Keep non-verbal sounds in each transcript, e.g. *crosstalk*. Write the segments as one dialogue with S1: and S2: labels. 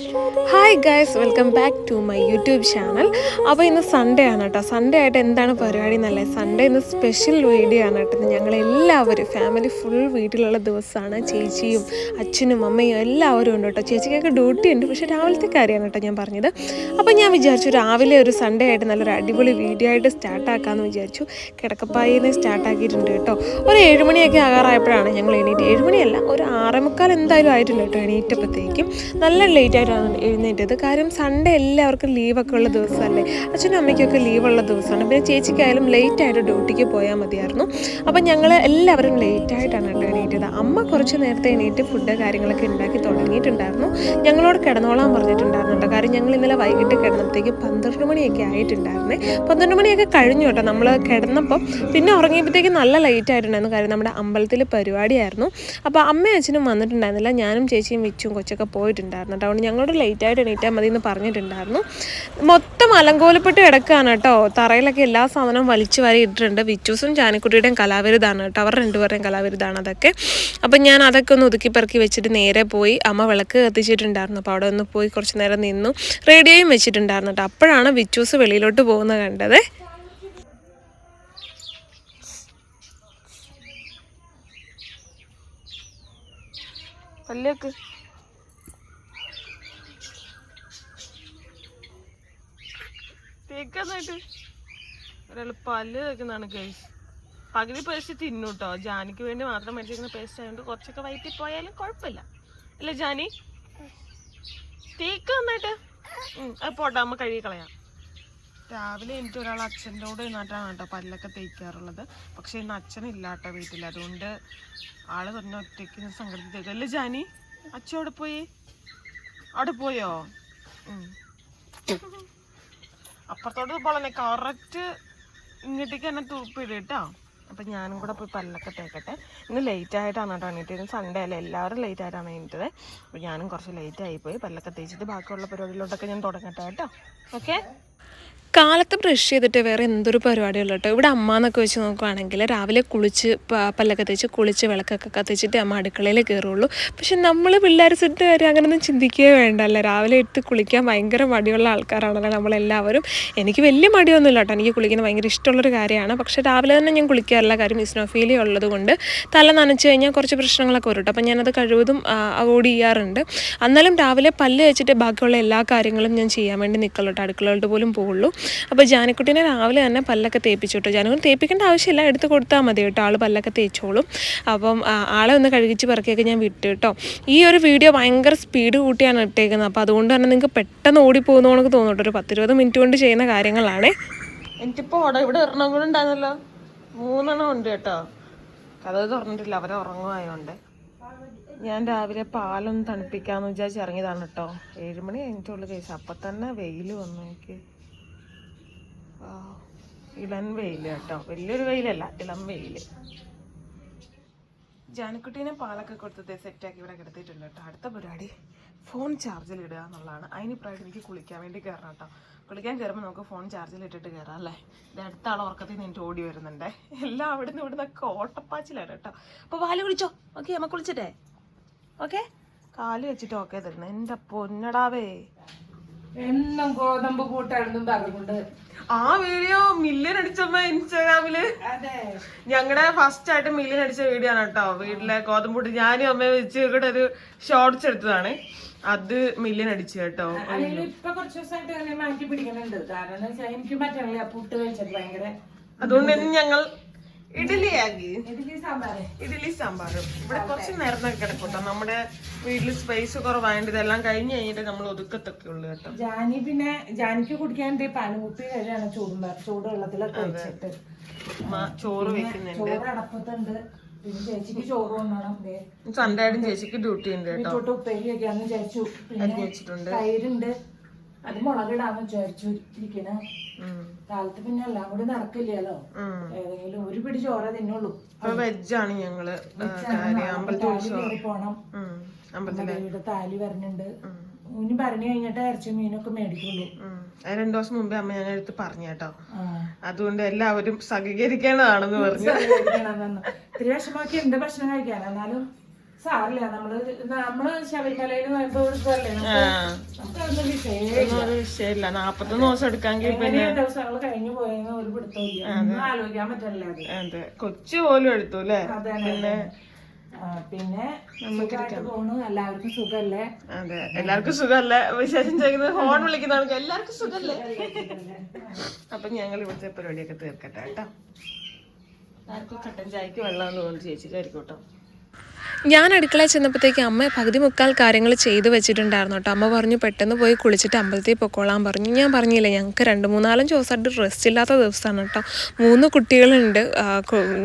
S1: Hi guys welcome back to my YouTube channel അപ്പോൾ ഇന്ന് Sunday ആണ് കേട്ടോ. സൺഡേ ആയിട്ട് എന്താണ് പരിപാടി എന്നല്ലേ? സൺഡേ ഇന്ന് സ്പെഷ്യൽ വീഡിയോ ആണ് കേട്ടോ. ഞങ്ങൾ എല്ലാവരും ഫാമിലി ഫുൾ വീട്ടിലുള്ള ദിവസമാണ്. ചേച്ചിയും അച്ഛനും അമ്മയും എല്ലാവരും ഉണ്ട് കേട്ടോ. ചേച്ചിക്കൊക്കെ ഡ്യൂട്ടി ഉണ്ട്. പക്ഷേ രാവിലത്തെ കാര്യമാണ് കേട്ടോ ഞാൻ പറഞ്ഞത്. അപ്പോൾ ഞാൻ വിചാരിച്ചു രാവിലെ ഒരു സൺഡേ ആയിട്ട് നല്ലൊരു അടിപൊളി വീഡിയോ ആയിട്ട് സ്റ്റാർട്ട് ആക്കാമെന്ന് വിചാരിച്ചു. കിടക്കപ്പായിന്ന് സ്റ്റാർട്ട് ആക്കിയിട്ടുണ്ട് കേട്ടോ. ഒരു ഏഴുമണിയൊക്കെ ആകാറായപ്പോഴാണ് ഞങ്ങൾ എണീറ്റ്. ഏഴുമണിയല്ല ഒരു ആറേമുക്കാൽ എന്തായാലും ആയിട്ടുണ്ട് കേട്ടോ എണീറ്റപ്പോഴത്തേക്കും. നല്ല ലേറ്റ് ആയിട്ടാണ് എഴുന്നേറ്റത്? കാര്യം സൺഡേ എല്ലാവർക്കും ലീവൊക്കെ ഉള്ള ദിവസമല്ലേ? അച്ഛനും അമ്മയ്ക്കൊക്കെ ലീവുള്ള ദിവസമാണ്. പിന്നെ ചേച്ചിക്കായാലും ലേറ്റ് ആയിട്ട് ഡ്യൂട്ടിക്ക് പോയാൽ മതിയായിരുന്നു. അപ്പം ഞങ്ങൾ എല്ലാവരും ലേറ്റ് ആയിട്ടാണ് എണീറ്റത്. അമ്മ കുറച്ച് നേരത്തെ എണീറ്റ് ഫുഡ് കാര്യങ്ങളൊക്കെ ഉണ്ടാക്കി തുടങ്ങിയിട്ടുണ്ടായിരുന്നു. ഞങ്ങളോട് കിടന്നോളാൻ പറഞ്ഞിട്ടുണ്ടായിരുന്നു കേട്ടോ. കാര്യം ഞങ്ങൾ ഇന്നലെ വൈകിട്ട് കിടന്നപ്പോഴത്തേക്ക് പന്ത്രണ്ട് മണിയൊക്കെ ആയിട്ടുണ്ടായിരുന്നേ. പന്ത്രണ്ട് മണിയൊക്കെ കഴിഞ്ഞു കേട്ടോ നമ്മൾ കിടന്നപ്പം. പിന്നെ ഉറങ്ങിയപ്പോഴത്തേക്ക് നല്ല ലൈറ്റ് ആയിട്ടുണ്ടായിരുന്നു. കാര്യം നമ്മുടെ അമ്പലത്തിൽ പരിപാടിയായിരുന്നു. അപ്പോൾ അമ്മയും അച്ഛനും വന്നിട്ടുണ്ടായിരുന്നില്ല. ഞാനും ചേച്ചിയും വിച്ചും കൊച്ചൊക്കെ പോയിട്ടുണ്ടായിരുന്നു കേട്ടോ. അതുകൊണ്ട് ഞങ്ങളോട് ലേറ്റ് ആയിട്ട് എണീറ്റാൽ മതി എന്ന് പറഞ്ഞിട്ടുണ്ടായിരുന്നു. മൊത്തം അലങ്കോലപ്പെട്ട് കിടക്കുകയാണ് കേട്ടോ. തറയിലൊക്കെ എല്ലാ സാധനവും വലിച്ചു വാരി ഇട്ടിട്ടുണ്ട്. വിച്ചൂസും ജാനിക്കുട്ടിയുടെയും കലാവിരുതാണ് കേട്ടോ. അവർ രണ്ടുപേരുടെയും കലാവിരുതാണ് അതൊക്കെ. അപ്പം ഞാൻ അതൊക്കെ ഒന്ന് ഒതുക്കി പെറുക്കി വെച്ചിട്ട് നേരെ പോയി അമ്മ വിളക്ക് കത്തിച്ചിട്ടുണ്ടായിരുന്നു. അപ്പോൾ അവിടെ ഒന്ന് പോയി കുറച്ച് നേരം നിന്നു. റേഡിയോയും വെച്ചിട്ടുണ്ടായിരുന്നു കേട്ടോ. അപ്പോഴാണ് വിച്ചൂസ് വെളിയിലോട്ട് പോകുന്നത് കണ്ടത്. പല്ലൊക്കെ തേക്കാന്നായിട്ട് ഒരാൾ പല്ല് തേക്കുന്നതാണ് ഗൈസ് പകുതി പേസ്റ്റ് തിന്നു കേട്ടോ ജാനിക്ക് വേണ്ടി മാത്രം മേടിച്ചിരിക്കുന്ന പേസ്റ്റ് ആയതുകൊണ്ട് കുറച്ചൊക്കെ വയറ്റിൽ പോയാലും കുഴപ്പമില്ല. അല്ലേ ജാനി? തേക്ക് നന്നായിട്ട് അത് പോട്ടെ അമ്മ കഴുകി കളയാം. രാവിലെ എനിക്ക് ഒരാൾ കൂടെ നിന്നിട്ടാണ് കേട്ടോ പല്ലൊക്കെ തേക്കാറുള്ളത്. പക്ഷെ ഇന്ന് അച്ഛനില്ല കേട്ടോ വീട്ടിൽ. അതുകൊണ്ട് ആൾ തന്നെ ഒറ്റയ്ക്ക് സങ്കടത്തിൽ തേക്കും. അല്ലേ ജാനി? അച്ഛൻ അവിടെ പോയി? അവിടെ പോയോ? അപ്പുറത്തോട്ട് പോളെ കറക്റ്റ് ഇങ്ങോട്ടേക്ക് തന്നെ തൂപ്പിടും കേട്ടോ അപ്പം ഞാനും കൂടെ പോയി പല്ലൊക്കെ തേക്കട്ടെ. ഇന്ന് ലേറ്റ് ആയിട്ടാണ് കേട്ടോ എണീറ്റത് സൺഡേ അല്ലേ? എല്ലാവരും ലേറ്റ് ആയിട്ടാണ് എണീറ്റത്. അപ്പോൾ ഞാനും കുറച്ച് ലേറ്റ് ആയിപ്പോയി പല്ലൊക്കെ തേച്ചിട്ട് ബാക്കിയുള്ള പരിപാടിയിലോട്ടൊക്കെ ഞാൻ തുടങ്ങട്ടെ കേട്ടോ. ഓക്കെ കാലത്ത് ബ്രഷ് ചെയ്തിട്ട് വേറെ എന്തൊരു പരിപാടിയുള്ളൂ കേട്ടോ ഇവിടെ അമ്മ എന്നൊക്കെ വെച്ച് നോക്കുവാണെങ്കിൽ രാവിലെ കുളിച്ച് പല്ലൊക്കെ തേച്ച് കുളിച്ച് വിളക്കൊക്കെ കത്തിച്ചിട്ട് അമ്മ അടുക്കളയിൽ കയറുള്ളൂ. പക്ഷെ നമ്മൾ പിള്ളേർ സെറ്റ് കാര്യം അങ്ങനെയൊന്നും ചിന്തിക്കുകയേ വേണ്ടല്ല. രാവിലെ എടുത്ത് കുളിക്കാൻ ഭയങ്കര മടിയുള്ള ആൾക്കാരാണല്ലോ നമ്മളെല്ലാവരും. എനിക്ക് വലിയ മടിയൊന്നുമില്ല കേട്ടോ എനിക്ക് കുളിക്കുന്നത് ഭയങ്കര ഇഷ്ടമുള്ളൊരു കാര്യമാണ്. പക്ഷേ രാവിലെ തന്നെ ഞാൻ കുളിക്കാറില്ല. കാര്യം ഇസ്നോഫീലി ഉള്ളത് കൊണ്ട് തല നനച്ച് കഴിഞ്ഞാൽ കുറച്ച് പ്രശ്നങ്ങളൊക്കെ വരും കേട്ടോ അപ്പം ഞാനത് കഴിവതും അവോയ്ഡ് ചെയ്യാറുണ്ട്. എന്നാലും രാവിലെ പല്ല് വെച്ചിട്ട് ബാക്കിയുള്ള എല്ലാ കാര്യങ്ങളും ഞാൻ ചെയ്യാൻ വേണ്ടി നിൽക്കുള്ളൂ കേട്ടോ അടുക്കളകളുടെ പോലും പോകുള്ളൂ അപ്പോൾ ജാനിക്കുട്ടീനെ രാവിലെ തന്നെ പല്ലൊക്കെ തേപ്പിച്ചു കേട്ടോ. ജാനിക്കുട്ടി തേപ്പിക്കേണ്ട ആവശ്യമില്ല എടുത്ത് കൊടുത്താൽ മതി കേട്ടോ. ആൾ പല്ലൊക്കെ തേച്ചോളും. അപ്പം ആളെ ഒന്ന് കഴുകിച്ച് പറക്കിയൊക്കെ ഞാൻ വിട്ടു കേട്ടോ. ഈ ഒരു വീഡിയോ ഭയങ്കര സ്പീഡ് കൂട്ടിയാണ് ഇട്ടേക്കുന്നത്. അപ്പോൾ അതുകൊണ്ട് തന്നെ നിങ്ങൾക്ക് പെട്ടെന്ന് ഓടിപ്പോകുന്ന കണക്ക് തോന്നും ഒരു പത്തിരുപത് മിനിറ്റ് കൊണ്ട് ചെയ്യുന്ന കാര്യങ്ങളാണ്. എനിക്കിപ്പോൾ ഓട ഇവിടെ ഒരെണ്ണം കൂടെ ഉണ്ടായിരുന്നല്ലോ. മൂന്നെണ്ണം ഉണ്ട് കേട്ടോ. കഥ തുറന്നിട്ടില്ല അവരെ ഉറങ്ങുമായോണ്ട് ഞാൻ രാവിലെ പാലൊന്ന് തണുപ്പിക്കാന്ന് വിചാരിച്ച് ഇറങ്ങിയതാണ് കേട്ടോ. ഏഴുമണി കഴിഞ്ഞിട്ടുള്ള കേസ്. അപ്പം തന്നെ വെയിൽ വന്നു എനിക്ക് ഇളം വെയിൽ കേട്ടോ. വലിയൊരു വെയിലല്ല ഇളം വെയിൽ ജാനക്കുട്ടീനെ പാലൊക്കെ കൊടുത്തത് സെറ്റാക്കി ഇവിടെ കിടത്തിയിട്ടുണ്ട് കേട്ടോ. അടുത്ത പരിപാടി ഫോൺ ചാർജിൽ ഇടുക എന്നുള്ളതാണ്. അതിന് പ്രായം എനിക്ക് കുളിക്കാൻ വേണ്ടി കയറണം കേട്ടോ. കുളിക്കാൻ കയറുമ്പോൾ നമുക്ക് ഫോൺ ചാർജിൽ ഇട്ടിട്ട് കയറാം അല്ലേ? ഇത് അടുത്ത ആൾ ഉറക്കത്തിൽ നിന്ന് ഓടി വരുന്നുണ്ട്. എല്ലാം അവിടെ നിന്ന് ഇവിടെ നിന്നൊക്കെ ഓട്ടപ്പാച്ചിലാണ് കേട്ടോ. അപ്പോൾ പാൽ കുളിച്ചോ ഓക്കെ അമ്മ കുളിച്ചിട്ടേ? ഓക്കെ കാൽ വെച്ചിട്ട് ഓക്കെ തരുന്നു. എന്റെ പൊന്നടാവേ.
S2: എന്നും ഗോതമ്പ് കൂട്ടായിരുന്നു പറഞ്ഞുകൊണ്ട്
S1: ആ വീഡിയോ മില്യൻ അടിച്ചമ്മ
S2: ഇൻസ്റ്റാഗ്രാമിൽ.
S1: ഞങ്ങളുടെ ഫസ്റ്റ് ആയിട്ട് മില്യൻ അടിച്ച വീഡിയോ ആണ് കേട്ടോ വീട്ടിലെ കോതമ്പൂട്ടി ഞാനും അമ്മയും വെച്ച് ഇവിടെ ഒരു ഷോർട്സ് എടുത്തതാണ്. അത് മില്യൻ അടിച്ചു കേട്ടോ.
S2: ഇപ്പൊ കുറച്ച് ദിവസമായിട്ട് തന്നെ മാറ്റി പിടിക്കുന്നുണ്ട്. കാരണം എനിക്ക് പറ്റണില്ല പുട്ട് കഴിച്ചിട്ട് ഭയങ്കര
S1: അതുകൊണ്ട് ഞങ്ങൾ ഇഡലി ആക്കി. ഇഡലി സാമ്പാറും ഇവിടെ കുറച്ച് നേരത്തെ കിടക്കൂട്ടോ നമ്മുടെ വീട്ടിൽ സ്പേസ് കുറവായതുകൊണ്ട് ഇതെല്ലാം കഴിഞ്ഞ് കഴിഞ്ഞിട്ട് നമ്മൾ ഒതുക്കത്തൊക്കെ ഉള്ളു കേട്ടോ.
S2: ജാനി പിന്നെ ജാനിക്ക് കുടിക്കാൻ ദേ പാലുകുപ്പി കഴിയാണ് ചൂടും ചൂട് വെള്ളത്തിലൊക്കെ വെച്ചിട്ട്.
S1: ചോറ് വെക്കുന്നുണ്ട്.
S2: ചോറ് അടപ്പത്തുണ്ട്. പിന്നെ ചേച്ചിക്ക് ചോറ് കൊണ്ടണം ദേ
S1: സൺഡേ ആയിട്ടും ചേച്ചിക്ക് ഡ്യൂട്ടി ഉണ്ട് കേട്ടോ.
S2: ബീറ്റ്റൂട്ട്
S1: ചേച്ചു
S2: തൈരുണ്ട്. അത് മുളകിടാന്ന് വിചാരിച്ചു ഇരിക്കണ. കാലത്ത് പിന്നെ എല്ലാം കൂടി നടക്കില്ലല്ലോ. ഏതെങ്കിലും ഒരു പിടി ചോറേ തിന്നുള്ളൂ.
S1: ഇപ്പൊ വെജാണ്
S2: ഞങ്ങൾ പോണം.
S1: അമ്പലത്തിലെ.
S2: താലി വരണുണ്ട്. ഇനി പറഞ്ഞു കഴിഞ്ഞിട്ട് ഇറച്ചി മീനൊക്കെ മേടിക്കുള്ളൂ.
S1: രണ്ടു ദിവസം മുമ്പേ അമ്മ ഞാൻ എടുത്ത് പറഞ്ഞു കേട്ടോ. അതുകൊണ്ട് എല്ലാവരും സഹകരിക്കേണ്ടതാണെന്ന് പറഞ്ഞു.
S2: ഇത്തിരി വിഷമമൊക്കെ ഉണ്ട് ഭക്ഷണം കഴിക്കാൻ. എന്നാലും സാറില്ല നമ്മൾ നമ്മൾ ശബരിമലയിൽ
S3: വിഷയമില്ല. നാപ്പത്തൊന്ന് ദിവസം എടുക്കാമെങ്കിൽ പിന്നെ
S2: ദിവസങ്ങൾ കഴിഞ്ഞു പോയെന്ന് ഒരു പിടുത്തമില്ല ഒന്നും ആലോചിക്കാൻ പറ്റില്ല അത്.
S3: അതെ. കൊച്ചു പോലും എടുത്തു അല്ലേ?
S2: അതെ, അതെ. ആ, പിന്നെ പോണു. എല്ലാവർക്കും സുഖല്ലേ
S3: അതെ. എല്ലാവർക്കും വിശേഷം ചെയ്യുന്നത് ഫോൺ വിളിക്കുന്ന ആൾക്ക് എല്ലാവർക്കും സുഖല്ലേ അപ്പൊ ഞങ്ങൾ ഇവിടുത്തെ പരിപാടിയൊക്കെ തീർക്കട്ടെ കേട്ടോ. ആർക്കും കട്ടൻ ചായക്ക് വെള്ളം തോന്നുന്നു ചേച്ചിക്കായിരിക്കും കേട്ടോ.
S1: ഞാൻ അടുക്കള ചെന്നപ്പോഴത്തേക്ക് അമ്മ പകുതി മുക്കാൽ കാര്യങ്ങൾ ചെയ്തു വെച്ചിട്ടുണ്ടായിരുന്നു കേട്ടോ. അമ്മ പറഞ്ഞു പെട്ടെന്ന് പോയി കുളിച്ചിട്ട് അമ്പലത്തിൽ പൊക്കോളാൻ പറഞ്ഞു. ഞാൻ പറഞ്ഞില്ല ഞങ്ങൾക്ക് രണ്ട് മൂന്നാലഞ്ച് ദിവസമായിട്ട് റെസ്റ്റ് ഇല്ലാത്ത ദിവസമാണ് കേട്ടോ. മൂന്ന് കുട്ടികളുണ്ട്.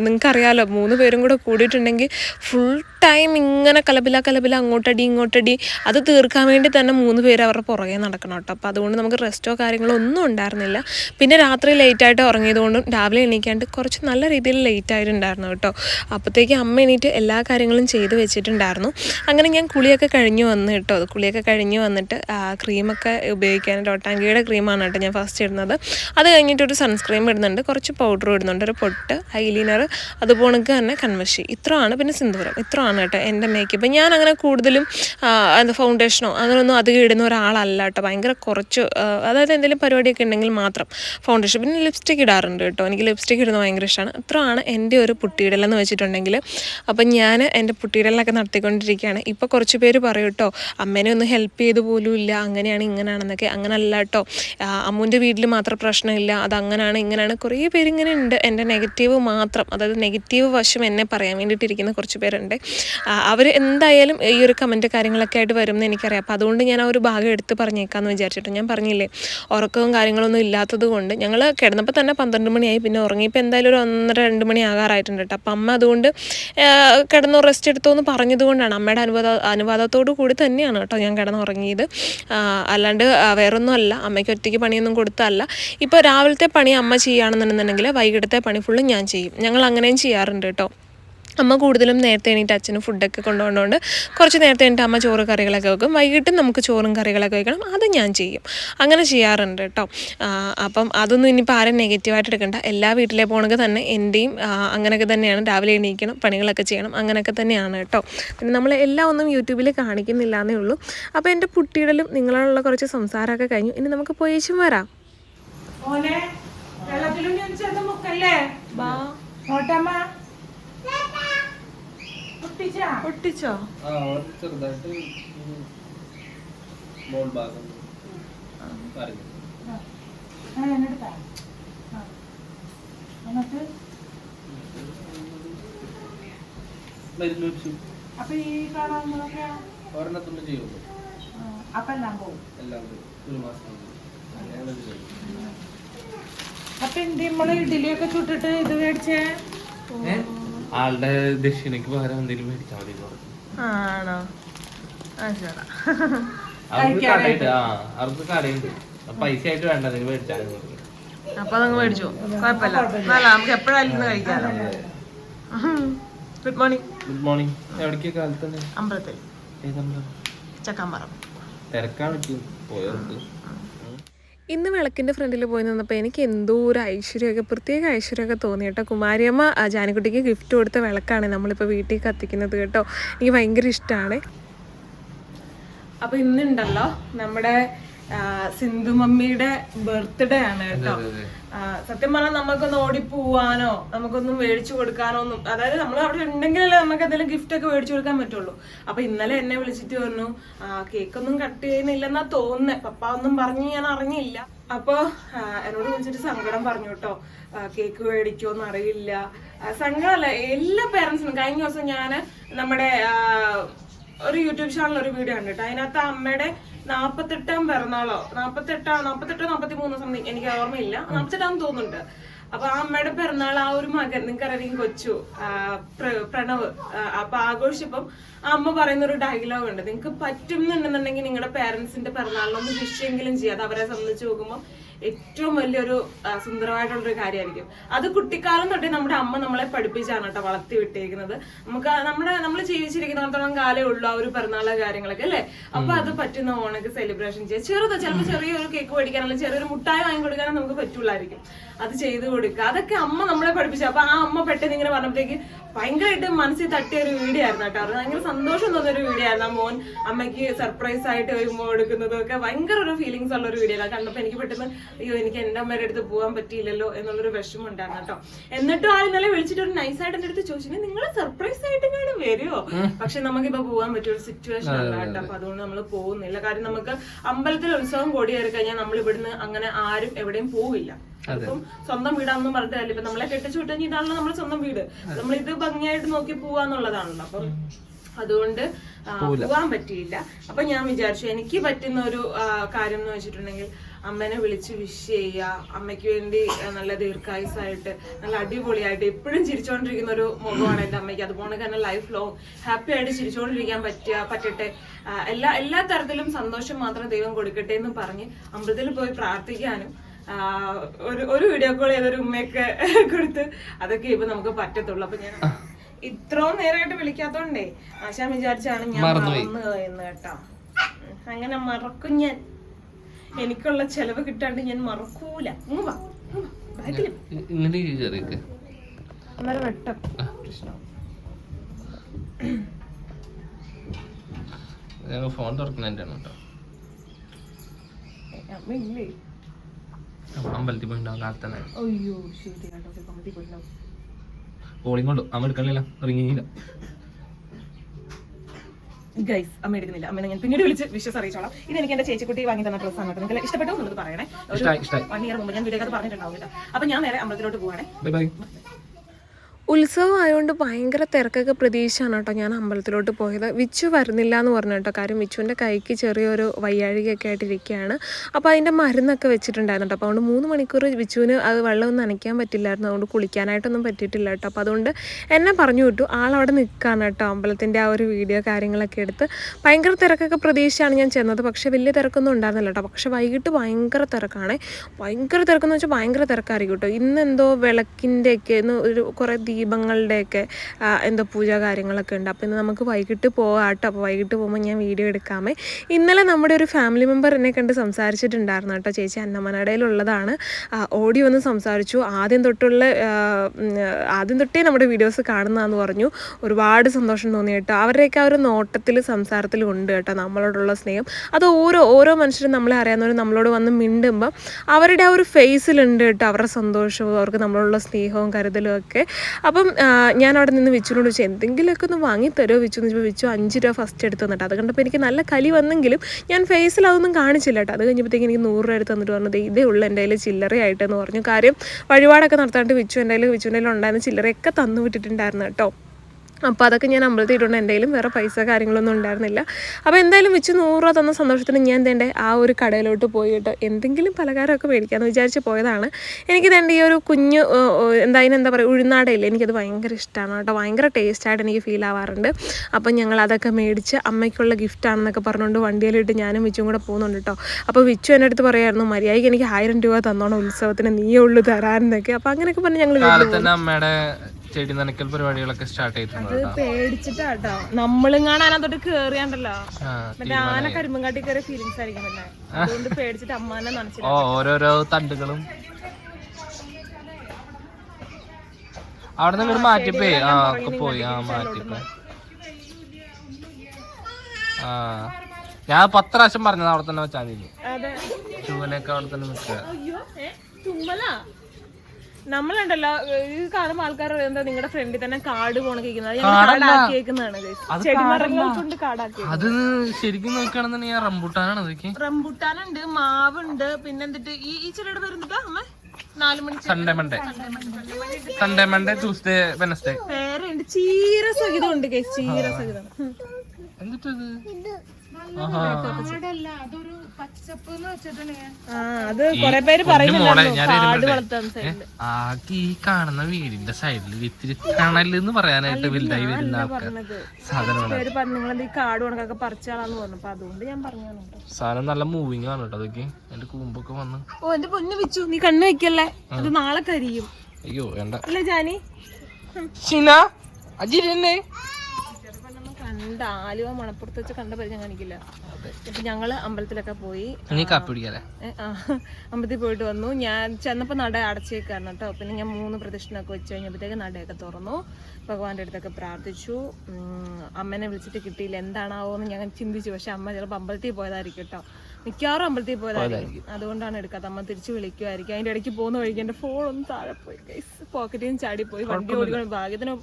S1: നിങ്ങൾക്കറിയാലോ മൂന്ന് പേരും കൂടെ കൂടിയിട്ടുണ്ടെങ്കിൽ ഫുൾ ടൈം ഇങ്ങനെ കലബില കലബില അങ്ങോട്ടടി ഇങ്ങോട്ടടി. അത് തീർക്കാൻ വേണ്ടി തന്നെ മൂന്ന് പേര് അവരുടെ പുറകെ നടക്കണം കേട്ടോ. അപ്പോൾ അതുകൊണ്ട് നമുക്ക് റെസ്റ്റോ കാര്യങ്ങളോ ഒന്നും ഉണ്ടായിരുന്നില്ല. പിന്നെ രാത്രി ലേറ്റായിട്ട് ഉറങ്ങിയതുകൊണ്ടും രാവിലെ എണീക്കാണ്ട് കുറച്ച് നല്ല രീതിയിൽ ലേറ്റ് ആയിട്ടുണ്ടായിരുന്നു കേട്ടോ. അപ്പോഴത്തേക്ക് അമ്മ എണീറ്റ് എല്ലാ കാര്യങ്ങളും ചെയ്ത് വെച്ചിട്ടുണ്ടായിരുന്നു. അങ്ങനെ ഞാൻ കുളിയൊക്കെ കഴിഞ്ഞ് വന്ന് കേട്ടോ. കുളിയൊക്കെ കഴിഞ്ഞ് വന്നിട്ട് ക്രീമൊക്കെ ഉപയോഗിക്കാൻ ഒട്ടാങ്കിയുടെ ക്രീമാണ് കേട്ടോ ഞാൻ ഫസ്റ്റ് ഇടുന്നത്. അത് കഴിഞ്ഞിട്ട് ഒരു സൺസ്ക്രീം ഇടുന്നുണ്ട്. കുറച്ച് പൗഡർ ഇടുന്നുണ്ട്. ഒരു പൊട്ട് ഐലീനർ അതുപോലെ തന്നെ കൺവശി ഇത്രയാണ് പിന്നെ സിന്ദൂരം. ഇത്രയാണ് കേട്ടോ എന്റെ മേക്കപ്പ് ഞാൻ അങ്ങനെ കൂടുതലും എന്താ ഫൗണ്ടേഷനോ അങ്ങനെയൊന്നും അധികം ഇടുന്ന ഒരാളല്ല കേട്ടോ. ഭയങ്കര കുറച്ച് അതായത് എന്തെങ്കിലും പരിപാടിയൊക്കെ ഉണ്ടെങ്കിൽ മാത്രം ഫൗണ്ടേഷൻ പിന്നെ ലിപ്സ്റ്റിക് ഇടാറുണ്ട് കേട്ടോ. എനിക്ക് ലിപ്സ്റ്റിക് ഇടുന്നത് ഭയങ്കര ഇഷ്ടമാണ് ഇത്രയാണ് എന്റെ ഒരു പുട്ടിയിടലെന്ന് വെച്ചിട്ടുണ്ടെങ്കിൽ. അപ്പം ഞാൻ എന്റെ പുട്ടിയിടലൊക്കെ നടത്തിക്കൊണ്ടിരിക്കുകയാണ്. ഇപ്പോൾ കുറച്ച് പേര് പറയും കേട്ടോ അമ്മേനെ ഒന്ന് ഹെൽപ്പ് ചെയ്ത് പോലും ഇല്ല. അങ്ങനെയാണ് ഇങ്ങനെയാണെന്നൊക്കെ അങ്ങനല്ല കേട്ടോ അമ്മൂന്റെ വീട്ടിൽ മാത്രം പ്രശ്നമില്ല. അത് അങ്ങനെയാണ് ഇങ്ങനെയാണ് കുറേ പേര് ഇങ്ങനെ ഉണ്ട്. എന്റെ നെഗറ്റീവ് മാത്രം അതായത് നെഗറ്റീവ് വശം എന്നെ പറയാൻ വേണ്ടിയിട്ടിരിക്കുന്ന കുറച്ച് പേരുണ്ട്. അവർ എന്തായാലും ഈ ഒരു കമന്റ് കാര്യങ്ങളൊക്കെ ആയിട്ട് വരും എന്ന് എനിക്കറിയാം. അപ്പോൾ അതുകൊണ്ട് ഞാൻ ആ ഒരു ഭാഗം എടുത്ത് പറഞ്ഞേക്കാമെന്ന് വിചാരിച്ചിട്ട് ഞാൻ പറഞ്ഞില്ലേ ഉറക്കവും കാര്യങ്ങളൊന്നും ഇല്ലാത്തത് കൊണ്ട്. ഞങ്ങൾ കിടന്നപ്പോൾ തന്നെ പന്ത്രണ്ട് മണിയായി. പിന്നെ ഉറങ്ങിയപ്പോൾ എന്തായാലും ഒരു ഒന്നര രണ്ട് മണി ആകാറായിട്ടുണ്ട് കേട്ടോ അപ്പം അമ്മ അതുകൊണ്ട് കിടന്നു റെസ്റ്റ് എടുത്തോ എന്ന് പറഞ്ഞത് കൊണ്ടാണ് അമ്മയുടെ അനുവാദ അനുവാദത്തോടു കൂടി തന്നെയാണ് കേട്ടോ ഞാൻ കിടന്നുറങ്ങിയത്. അല്ലാണ്ട് വേറൊന്നുമല്ല. അമ്മയ്ക്ക് ഒറ്റയ്ക്ക് പണിയൊന്നും കൊടുത്തല്ല ഇപ്പോൾ രാവിലത്തെ പണി അമ്മ ചെയ്യുകയാണെന്നുണ്ടെന്നുണ്ടെങ്കിൽ വൈകിട്ടത്തെ പണി ഫുള്ളും ഞാൻ ചെയ്യും. ഞങ്ങൾ അങ്ങനെയും ചെയ്യാറുണ്ട് കേട്ടോ. അമ്മ കൂടുതലും നേരത്തെ എണീറ്റ് അച്ഛന് ഫുഡൊക്കെ കൊണ്ടുപോകുന്നതുകൊണ്ട് കുറച്ച് നേരത്തെ എണീറ്റ് അമ്മ ചോറ് കറികളൊക്കെ വെക്കും. വൈകിട്ട് നമുക്ക് ചോറും കറികളൊക്കെ വെക്കണം. അത് ഞാൻ ചെയ്യും. അങ്ങനെ ചെയ്യാറുണ്ട് കേട്ടോ. അപ്പം അതൊന്നും ഇനിയിപ്പോൾ ആരും നെഗറ്റീവായിട്ട് എടുക്കണ്ട. എല്ലാ വീട്ടിലെ പോകണമെങ്കിൽ തന്നെ എന്റെയും അങ്ങനെയൊക്കെ തന്നെയാണ്. രാവിലെ എണീക്കണം പണികളൊക്കെ ചെയ്യണം അങ്ങനെയൊക്കെ തന്നെയാണ് കേട്ടോ. പിന്നെ നമ്മൾ എല്ലാം ഒന്നും യൂട്യൂബിൽ കാണിക്കുന്നില്ല എന്നേ ഉള്ളൂ. അപ്പോൾ എന്റെ പുട്ടിയിടലും നിങ്ങളോടുള്ള കുറച്ച് സംസാരമൊക്കെ കഴിഞ്ഞു. ഇനി നമുക്ക് പോയേച്ചും വരാം.
S2: ഓനെ വെള്ളത്തിലും ചെന്ന് മുക്കല്ലേ? ബാ. നോട്ടമ്മ കുട്ടിച്ചാ
S3: പൊട്ടിച്ചോ
S4: ആ അവർക്ക് ചെറുതായിട്ട് മോൾ ഭാഗം പറഞ്ഞു
S2: ആ എന്നെടുത്താ ആ. എന്നിട്ട്
S4: മരുന്ന്
S2: അപ്പൊ ഈ കാണാവുന്നതൊക്കെ
S4: ഒരെണ്ണത്തുള്ള ചെയ്യുള്ളൂ.
S2: അപ്പൊ എല്ലാം പോകും.
S4: എല്ലാം കൂടി ഒരു മാസം കൊണ്ട്. അങ്ങനെ ഒരു ചെയ്യും.
S2: അപ്പൊ എന്ത് നമ്മൾ ഇഡ്ഡലിയൊക്കെ ചുട്ടിട്ട് ഇത് മേടിച്ചേ?
S4: ആളുടെ ദക്ഷിണയ്ക്ക് പകരം എന്തെങ്കിലും മേടിച്ചാൽ മതി.
S3: ആണോ? ആ ശരി
S4: അവർക്ക് കടയുണ്ട്. ആ അവർക്ക് കടയുണ്ട്. അപ്പൊ പൈസ ആയിട്ട് വേണ്ട നിങ്ങൾ മേടിച്ചാൽ
S3: അപ്പൊ അതങ്ങ് മേടിച്ചു. കുഴപ്പമില്ല. നല്ല നമുക്ക് എപ്പോഴായാലും ഇരുന്ന് കഴിക്കാലോ. ഗുഡ് മോർണിംഗ്
S4: ഗുഡ് മോർണിംഗ് എവിടേക്ക്? കാലത്ത് തന്നെ
S3: അമ്പലത്തിൽ
S4: ഏതെന്താ
S3: ചക്കാമ്പറം.
S4: തിരക്കാൻ പറ്റും പോയവർക്ക്.
S1: ഇന്ന് വിളക്കിന്റെ ഫ്രണ്ടിൽ പോയി നിന്നപ്പോൾ എനിക്ക് എന്തോ ഒരു ഐശ്വര്യമൊക്കെ പ്രത്യേക ഐശ്വര്യമൊക്കെ തോന്നി കേട്ടോ. കുമാരിയമ്മ ജാനിക്കുട്ടിക്ക് ഗിഫ്റ്റ് കൊടുത്ത വിളക്കാണ് നമ്മളിപ്പോൾ വീട്ടിൽ കത്തിക്കുന്നത് കേട്ടോ. എനിക്ക് ഭയങ്കര ഇഷ്ടമാണ്
S3: അപ്പോൾ ഇന്നുണ്ടല്ലോ നമ്മുടെ സിന്ധു മമ്മിയുടെ ബർത്ത്ഡേ ആണ് കേട്ടോ. സത്യം പറഞ്ഞാൽ നമുക്കൊന്ന് ഓടിപ്പോവാനോ നമുക്കൊന്നും മേടിച്ചു കൊടുക്കാനോ ഒന്നും അതായത് നമ്മൾ അവിടെ ഉണ്ടെങ്കിലല്ലേ നമുക്ക് എന്തെങ്കിലും ഗിഫ്റ്റ് ഒക്കെ മേടിച്ചു കൊടുക്കാൻ പറ്റുള്ളൂ. അപ്പൊ ഇന്നലെ എന്നെ വിളിച്ചിട്ട് പറഞ്ഞു കേക്ക് ഒന്നും കട്ട് ചെയ്യുന്നില്ലെന്നാ തോന്നുന്നേ. പപ്പ ഒന്നും പറഞ്ഞു ഞാൻ അറിഞ്ഞില്ല. അപ്പൊ ആ, എന്നോട് വിളിച്ചിട്ട് സങ്കടം പറഞ്ഞു കേട്ടോ. കേക്ക് മേടിക്കോന്ന് അറിയില്ല. സങ്കടമല്ല എല്ലാ പേരൻസിനും കഴിഞ്ഞ ദിവസം ഞാൻ നമ്മുടെ ഒരു യൂട്യൂബ് ചാനൽ ഒരു വീഡിയോ കണ്ടിട്ട്. അതിനകത്ത് അമ്മയുടെ നാപ്പത്തെട്ടാം പിറന്നാളോ നാപ്പത്തെട്ടാ നാപ്പത്തെട്ടോ നാപ്പത്തി മൂന്നോ സംതിങ് എനിക്ക് ഓർമ്മയില്ല. നാപ്പത്തെട്ടാന്ന് തോന്നുന്നുണ്ട്. അപ്പൊ ആ അമ്മയുടെ പിറന്നാൾ ആ ഒരു മകൻ നിങ്ങൾക്ക് അറിയാം കൊച്ചു പ്രണവ് അപ്പൊ ആഘോഷിച്ചപ്പം ആ അമ്മ പറയുന്ന ഒരു ഡയലോഗ് ഉണ്ട്. നിങ്ങൾക്ക് പറ്റുന്നുണ്ടെന്നുണ്ടെങ്കിൽ നിങ്ങളുടെ പേരൻസിന്റെ പിറന്നാളിനൊന്ന് വിഷയെങ്കിലും ചെയ്യാം. അത് അവരെ സംബന്ധിച്ച് നോക്കുമ്പോൾ ഏറ്റവും വലിയൊരു സുന്ദരമായിട്ടുള്ളൊരു കാര്യമായിരിക്കും. അത് കുട്ടിക്കാലം തൊട്ടേ നമ്മുടെ അമ്മ നമ്മളെ പഠിപ്പിച്ചാണ് കേട്ടോ വളർത്തി വിട്ടേക്കുന്നത്. നമുക്ക് നമ്മുടെ നമ്മൾ ജീവിച്ചിരിക്കുന്നിടത്തോളം കാലേ ഉള്ളൂ ആ ഒരു പിറന്നാൾ കാര്യങ്ങളൊക്കെ അല്ലേ? അപ്പൊ അത് പറ്റുന്ന ഓണൊക്കെ സെലിബ്രേഷൻ ചെയ്യാം. ചെറുത് ചിലപ്പോൾ ചെറിയൊരു കേക്ക് മേടിക്കാൻ അല്ലെങ്കിൽ ചെറിയൊരു മുട്ടായി വാങ്ങി കൊടുക്കാനും നമുക്ക് പറ്റുള്ളായിരിക്കും. അത് ചെയ്തു കൊടുക്കുക. അതൊക്കെ അമ്മ നമ്മളെ പഠിപ്പിച്ചു. അപ്പൊ ആ അമ്മ പെട്ടെന്ന് ഇങ്ങനെ പറഞ്ഞപ്പോഴത്തേക്ക്
S1: ഭയങ്കരമായിട്ട് മനസ്സിൽ തട്ടിയ ഒരു വീഡിയോ ആയിരുന്നു കേട്ടോ ഭയങ്കര സന്തോഷം തോന്നിയ ഒരു വീഡിയോ ആയിരുന്നു മോൻ അമ്മയ്ക്ക് സർപ്രൈസ് ആയിട്ട് വരുമ്പോൾ എടുക്കുന്നതും ഒക്കെ ഭയങ്കര ഒരു ഫീലിങ്സ് ഉള്ള ഒരു വീഡിയോ കണ്ടപ്പോൾ എനിക്ക് പെട്ടെന്ന് അയ്യോ എനിക്ക് എന്റെ അമ്മയുടെ അടുത്ത് പോകാൻ പറ്റിയില്ലല്ലോ എന്നുള്ളൊരു വിഷമം ഉണ്ടായിരുന്നു കേട്ടോ. എന്നിട്ടും ആ ഇന്നലെ വിളിച്ചിട്ട് ഒരു നൈസ് ആയിട്ട് എന്റെ അടുത്ത് ചോദിച്ചു നിങ്ങൾ സർപ്രൈസ് ആയിട്ട് ഇങ്ങോട്ട് വരുമോ പക്ഷെ നമുക്കിപ്പോ പോകാൻ പറ്റിയ ഒരു സിറ്റുവേഷൻ അല്ല കേട്ടോ. അപ്പൊ അതുകൊണ്ട് നമ്മൾ പോകുന്നില്ല. കാര്യം നമുക്ക് അമ്പലത്തിൽ ഉത്സവം കൊടിയേറി കഴിഞ്ഞാൽ നമ്മൾ ഇവിടുന്ന് അങ്ങനെ ആരും എവിടെയും പോവില്ല. അപ്പം സ്വന്തം വീടാണെന്ന് കാര്യമില്ല. ഇപ്പൊ നമ്മളെ കെട്ടിച്ചു ഇതാണല്ലോ നമ്മുടെ സ്വന്തം വീട്. നമ്മൾ ഇത് ഭംഗിയായിട്ട് നോക്കി പോവാന്നുള്ളതാണല്ലോ അപ്പം അതുകൊണ്ട് പോവാൻ പറ്റിയില്ല. അപ്പൊ ഞാൻ വിചാരിച്ചു എനിക്ക് പറ്റുന്ന ഒരു കാര്യം എന്ന് വെച്ചിട്ടുണ്ടെങ്കിൽ അമ്മേനെ വിളിച്ച് വിഷ് ചെയ്യുക അമ്മയ്ക്ക് വേണ്ടി നല്ല ദീർഘായുസായിട്ട് നല്ല അടിപൊളിയായിട്ട് എപ്പോഴും ചിരിച്ചുകൊണ്ടിരിക്കുന്ന ഒരു മുഖമാണ് എന്റെ അമ്മയ്ക്ക്. അതുപോലെ തന്നെ ലൈഫ് ലോങ് ഹാപ്പി ആയിട്ട് ചിരിച്ചുകൊണ്ടിരിക്കാൻ പറ്റുക പറ്റട്ടെ. എല്ലാ എല്ലാ തരത്തിലും സന്തോഷം മാത്രം ദൈവം കൊടുക്കട്ടെ എന്ന് പറഞ്ഞ് അമ്പലത്തിൽ പോയി പ്രാർത്ഥിക്കാനും ഒരു ഒരു വീഡിയോ കോൾ ചെയ്തൊരു ഉമ്മയൊക്കെ *laughs* കൊടുത്ത് അതൊക്കെ ഇപ്പൊ നമുക്ക് പറ്റത്തുള്ളൂ. അപ്പൊ ഞാൻ ഇത്രയും നേരമായിട്ട് വിളിക്കാത്തോണ്ടേ ആശാൻ വിചാരിച്ചാണ് ഞാൻ മറന്നു കളയുന്നത് കേട്ടോ. അങ്ങനെ മറക്കും ഞാൻ. എനിക്കുള്ള ചെലവ് കിട്ടാണ്ട് ഞാൻ മറക്കൂല.
S4: ഫോൺ തുറക്കുന്നതിന്റെ ആണ് കേട്ടോ അമ്പലത്തിൽ പോയിട്ടുണ്ടാവും കാലത്തന്നെ
S1: അയ്യോ
S4: കോളിങ് കൊണ്ടു? അമ്മ എടുക്കണില്ല റിങ്ങിയില്ല
S1: ഗൈസ് അമ്മ എടുക്കുന്നില്ല. അമ്മ ഞാൻ പിന്നീട് വിളിച്ച് വിശ്വസ് അറിയിച്ചോളാം. ഇത് എനിക്ക് എന്റെ ചേച്ചിക്കുട്ടി വാങ്ങി തന്ന ഡ്രസ്സ് ആണ് നിങ്ങൾക്ക് ഇഷ്ടപ്പെട്ടു എന്നുള്ളത് പറയണേ. വൺ ഇയർ മുമ്പ് ഞാൻ വീഡിയോ പറഞ്ഞിട്ടുണ്ടാവും കേട്ടോ. അപ്പൊ ഞാൻ നേരെ അമ്പലത്തിലോട്ട് പോവാണേ.
S4: ബൈ ബൈ
S5: ഉത്സവം ആയതുകൊണ്ട് ഭയങ്കര തിരക്കൊക്കെ പ്രതീക്ഷയാണ് കേട്ടോ ഞാൻ അമ്പലത്തിലോട്ട് പോയത്. വിച്ചു വരുന്നില്ല എന്ന് പറഞ്ഞു കേട്ടോ കാര്യം വിച്ചുവിന്റെ കൈക്ക് ചെറിയൊരു വയ്യാഴികയൊക്കെ ആയിട്ടിരിക്കുകയാണ് അപ്പോൾ അതിന്റെ മരുന്നൊക്കെ വെച്ചിട്ടുണ്ടായിരുന്നു കേട്ടോ അപ്പോൾ അതുകൊണ്ട് മൂന്ന് മണിക്കൂർ വിച്ചുവിന് അത് വെള്ളമൊന്നും നനയ്ക്കാൻ പറ്റില്ലായിരുന്നു. അതുകൊണ്ട് കുളിക്കാനായിട്ടൊന്നും പറ്റിയിട്ടില്ല കേട്ടോ അപ്പോൾ അതുകൊണ്ട് എന്നെ പറഞ്ഞു വിട്ടു. ആളവിടെ നിൽക്കുകയാണ് കേട്ടോ അമ്പലത്തിന്റെ ആ ഒരു വീഡിയോ കാര്യങ്ങളൊക്കെ എടുത്ത്. ഭയങ്കര തിരക്കൊക്കെ പ്രതീക്ഷയാണ് ഞാൻ ചെന്നത്. പക്ഷേ വലിയ തിരക്കൊന്നും ഉണ്ടായിരുന്നില്ല കേട്ടോ പക്ഷേ വൈകിട്ട് ഭയങ്കര തിരക്കാണ്. ഭയങ്കര തിരക്കെന്ന് വെച്ചാൽ ഭയങ്കര തിരക്കായിരിക്കും കേട്ടോ. ഇന്നെന്തോ വിളക്കിന്റെയൊക്കെ ഒരു കുറേ ദീപങ്ങളുടെയൊക്കെ എന്തോ പൂജ കാര്യങ്ങളൊക്കെ ഉണ്ട്. അപ്പോൾ ഇന്ന് നമുക്ക് വൈകിട്ട് പോകാം കേട്ടോ അപ്പോൾ വൈകിട്ട് പോകുമ്പോൾ ഞാൻ വീഡിയോ എടുക്കാമേ. ഇന്നലെ നമ്മുടെ ഒരു ഫാമിലി മെമ്പർ എന്നെ കണ്ട് സംസാരിച്ചിട്ടുണ്ടായിരുന്നു കേട്ടോ. ചേച്ചി അന്നമനടയിലുള്ളതാണ്. ഓടി വന്ന് സംസാരിച്ചു. ആദ്യം തൊട്ടുള്ള ആദ്യം തൊട്ടേ നമ്മുടെ വീഡിയോസ് കാണുന്നതെന്ന് പറഞ്ഞു. ഒരുപാട് സന്തോഷം തോന്നി കേട്ടോ. അവരുടെയൊക്കെ ആ ഒരു നോട്ടത്തിൽ സംസാരത്തിലും ഉണ്ട് കേട്ടോ നമ്മളോടുള്ള സ്നേഹം. അത് ഓരോ ഓരോ മനുഷ്യരും നമ്മളെ അറിയാവുന്നവർ നമ്മളോട് വന്ന് മിണ്ടുമ്പം അവരുടെ ആ ഒരു ഫേസിലുണ്ട് കേട്ടോ. അവരുടെ സന്തോഷവും അവർക്ക് നമ്മളോടുള്ള സ്നേഹവും കരുതലും ഒക്കെ. അപ്പം ഞാൻ അവിടെ നിന്ന് വിച്ചുനോട് ചോദിച്ചു എന്തെങ്കിലുമൊക്കെ ഒന്ന് വാങ്ങി തരുമോ വിച്ചു? എന്ന് ചോദിച്ചപ്പോൾ വിച്ചു അഞ്ച് രൂപ ഫസ്റ്റ് എടുത്ത് തന്നിട്ട്. അത് കണ്ടപ്പോൾ എനിക്ക് നല്ല കലി വന്നെങ്കിലും ഞാൻ ഫേസിൽ അതൊന്നും കാണിച്ചില്ല കേട്ടോ. അത് കഴിഞ്ഞപ്പോഴത്തേക്ക് എനിക്ക് നൂറ് രൂപ എടുത്ത് തന്നിട്ട് പറഞ്ഞത് "ദേ ഇതേ ഉള്ളൂ എന്റെ കയ്യിൽ ചില്ലറയായിട്ടെന്ന് പറഞ്ഞു. കാര്യം വഴിപാടൊക്കെ നടത്താണ്ട് വിച്ചു എന്റെ കയ്യിൽ വിച്ചുവിന്റെ കയ്യിൽ ഉണ്ടായിരുന്ന ചില്ലറയൊക്കെ തന്നു വിട്ടിട്ടുണ്ടായിരുന്നു കേട്ടോ. അപ്പോൾ അതൊക്കെ ഞാൻ അമ്പലത്തിൽ എന്തെങ്കിലും വേറെ പൈസ കാര്യങ്ങളൊന്നും ഉണ്ടായിരുന്നില്ല. അപ്പോൾ എന്തായാലും വെച്ച് നൂറ് രൂപ തന്ന സന്തോഷത്തിന് ഞാൻ എന്തേണ്ടേ ആ ഒരു കടയിലോട്ട് പോയിട്ട് എന്തെങ്കിലും പലഹാരമൊക്കെ മേടിക്കാമെന്ന് വിചാരിച്ച് പോയതാണ്. എനിക്ക് തേണ്ട ഈ ഒരു കുഞ്ഞു എന്താ പറയുക ഉഴുന്നാടയില്ലേ എനിക്കത് ഭയങ്കര ഇഷ്ടമാണ് കേട്ടോ. ഭയങ്കര ടേസ്റ്റായിട്ട് എനിക്ക് ഫീൽ ആവാറുണ്ട്. അപ്പം ഞങ്ങൾ അതൊക്കെ മേടിച്ച് അമ്മയ്ക്കുള്ള ഗിഫ്റ്റാണെന്നൊക്കെ പറഞ്ഞുകൊണ്ട് വണ്ടിയിലിട്ട് ഞാനും വിച്ചും കൂടെ പോകുന്നുണ്ട് കേട്ടോ. അപ്പോൾ വിച്ചു എന്റെ അടുത്ത് പറയായിരുന്നു മര്യാദയ്ക്ക് എനിക്ക് ആയിരം രൂപ തന്നോണം ഉത്സവത്തിന് നീയേ ഉള്ളൂ തരാനെന്നൊക്കെ അപ്പോൾ അങ്ങനെയൊക്കെ പറഞ്ഞ് ഞങ്ങൾ
S4: ചെടി നനക്കൽ പരിപാടികളൊക്കെ സ്റ്റാർട്ട് ചെയ്തിട്ടുണ്ട്
S1: പേടിച്ചിട്ടാട്ടോ. നമ്മളും കാണാൻ തൊട്ട് കേറിയാണ്ടല്ലോ. മറ്റേ ആന കരിമ്പങ്കാട്ടി കയറിയ ഫീലിങ്സ് ആയിരിക്കും അതുകൊണ്ട് പേടിച്ചിട്ട് അമ്മാനെ
S4: ഓരോരോ തണ്ടുകളും. അവിടെ നിന്ന് മാറ്റിപ്പേ ആ ഒക്കെ പോയി. ആ മാറ്റിപ്പോ ആ. ഞാൻ പത്ത് പ്രാവശ്യം പറഞ്ഞത് അവിടെ തന്നെ വെച്ചാൽ മതി. ചൂലൊക്കെ അവിടെ തന്നെ വെക്കുക.
S1: നമ്മളുണ്ടല്ലോ ഈ കാലം ആൾക്കാർ എന്താ നിങ്ങളുടെ ഫ്രണ്ടിൽ തന്നെ കാട് കാടാക്കിയേക്കുന്നതാണ് ചെടിമരങ്ങൾ കൊണ്ട് കാടാക്കി
S4: അത് ശരിക്കും നോക്കുകയാണെന്നുണ്ടെങ്കിൽ റംബൂട്ടാനാണ് അതൊക്കെ
S1: റംബുട്ടാനുണ്ട് മാവുണ്ട് പിന്നെ എന്നിട്ട് ഈ ഈ ചെടിയുടെ പേരെന്താ അമ്മ? നാലു മണി
S4: Sunday Monday Sunday Monday Tuesday Wednesday
S1: പേരുണ്ട്. ചീര സഹിതം ഉണ്ട് ചീര സഹിതം.
S4: എന്നിട്ടത് ആഹാ.
S1: ആ അത് കൊറേ പേര് പറയുന്നുണ്ട്
S4: ആകെ ഈ കാണുന്ന വീടിന്റെ സൈഡിൽ ഇത്തിരി കണലെന്ന് പറയാനായിട്ട് വലുതായി വരുന്ന ആൾക്കാർ.
S1: പറഞ്ഞത്?
S4: സാധനമാണ്
S1: പേര് പറഞ്ഞു നിങ്ങൾ ഈ കാട് ഉണക്കൊക്കെ പറിച്ചാളാന്ന് പറഞ്ഞു. അപ്പൊ അതുകൊണ്ട് ഞാൻ പറഞ്ഞു
S4: സാധനം നല്ല മൂവിങ് ആണ് കേട്ടോ അതൊക്കെ. എന്റെ കൂമ്പൊക്കെ വന്ന്.
S1: ഓ എന്റെ പൊന്നു വെച്ചു നീ കണ്ണ് വെക്കല്ലേ? അത് നാളെ കരിയും.
S4: അയ്യോ വേണ്ട.
S1: അല്ലേ ജാനി.
S4: ഷിന അജിരി
S1: കണ്ട ആലുവ മണപ്പുറത്ത് വെച്ച് കണ്ട പരിചയം കാണിക്കില്ല. അപ്പൊ ഞങ്ങൾ അമ്പലത്തിലൊക്കെ പോയി. അമ്പലത്തിൽ പോയിട്ട് വന്നു. ഞാൻ ചെന്നപ്പോ നട അടച്ചേക്കായിരുന്നു കേട്ടോ. പിന്നെ ഞാൻ മൂന്ന് പ്രദക്ഷിണമൊക്കെ വെച്ച് കഴിഞ്ഞപ്പോഴത്തേക്ക് നടയൊക്കെ തുറന്നു. ഭഗവാന്റെ അടുത്തൊക്കെ പ്രാർത്ഥിച്ചു. അമ്മനെ വിളിച്ചിട്ട് കിട്ടിയില്ല. എന്താണാവോ എന്ന് ഞാൻ ചിന്തിച്ചു. പക്ഷെ അമ്മ ചിലപ്പോൾ അമ്പലത്തിൽ പോയതായിരിക്കും കേട്ടോ. മിക്കവാറും അമ്പലത്തിൽ പോയതായിരിക്കും. അതുകൊണ്ടാണ് എടുക്കാത്ത അമ്മ തിരിച്ചു വിളിക്കുമായിരിക്കും അതിന്റെ ഇടയ്ക്ക് പോകുന്ന വഴിക്ക് എന്റെ ഫോൺ ഒന്ന് താഴെ പോയി. പോക്കറ്റിൽ നിന്ന് ചാടി പോയി വണ്ടി ഓടിക്കണം ഭാഗ്യത്തിന്